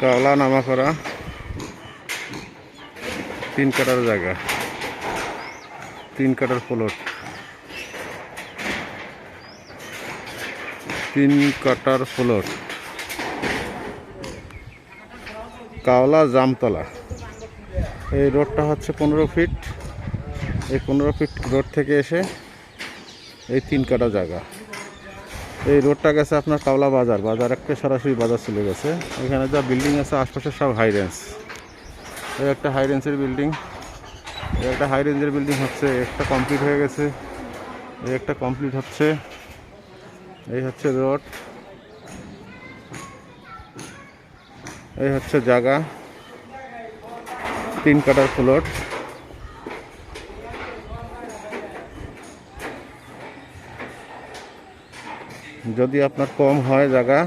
কাওলা নামা করা। তিন কাটার জায়গা। তিন কাটার প্লট তিন কাটার প্লট কাওলা জামতলা। এই রোডটা হচ্ছে পনেরো ফিট। এই পনেরো ফিট রোড থেকে এসে এই তিন কাটা জায়গা। এই রোডটা গেছে আপনার কাওলা বাজার বাজার একটা সরাসরি বাজার চলে গেছে। এখানে যা বিল্ডিং আছে আশপাশে সব হাই রেঞ্জ এই একটা হাই রেঞ্জের বিল্ডিং এই একটা হাই রেঞ্জের বিল্ডিং হচ্ছে একটা কমপ্লিট হয়ে গেছে। এই একটা কমপ্লিট হচ্ছে। এই হচ্ছে রোড। এই হচ্ছে জায়গা। তিন কাটার প্লট যদি আপনার কম হয় জায়গা,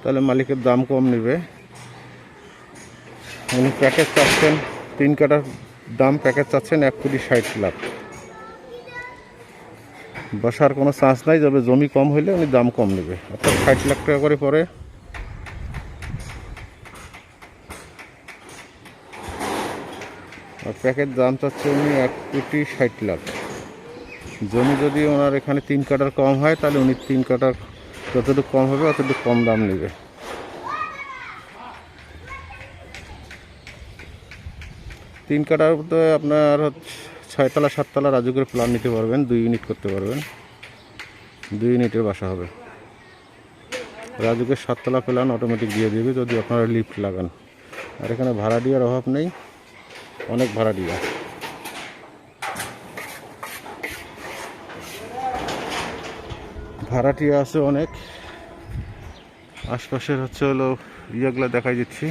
তাহলে মালিকের দাম কম নেবে। উনি প্যাকেজ চাচ্ছেন, তিন কাটার দাম প্যাকেজ চাচ্ছেন এক কোটি ষাট লাখ। বসার কোনো চান্স নাই, তবে জমি কম হইলে উনি দাম কম নেবে। অর্থাৎ ষাট লাখ টাকা করে পরে। আর প্যাকেজ দাম চাচ্ছে উনি এক কোটি ষাট লাখ। জমি যদি ওনার এখানে তিন কাটার কম হয়, তাহলে উনি তিন কাটার যতটুকু কম হবে, অতটুকু কম দাম নেবে। তিন কাটার মধ্যে আপনার ছয়তলা, সাততলা রাজুকের প্ল্যান নিতে পারবেন, দুই ইউনিট করতে পারবেন। দুই ইউনিটের বাসা হবে। রাজুকের সাততলা প্ল্যান অটোমেটিক দিয়ে দেবে, যদি আপনারা লিফট লাগান। আর এখানে ভাড়া দেওয়ার অভাব নেই, অনেক ভাড়া ভাড়াটিয়া আছে অনেক। আশপাশের হচ্ছে হলো ইয়েগুলো দেখাই দিচ্ছি।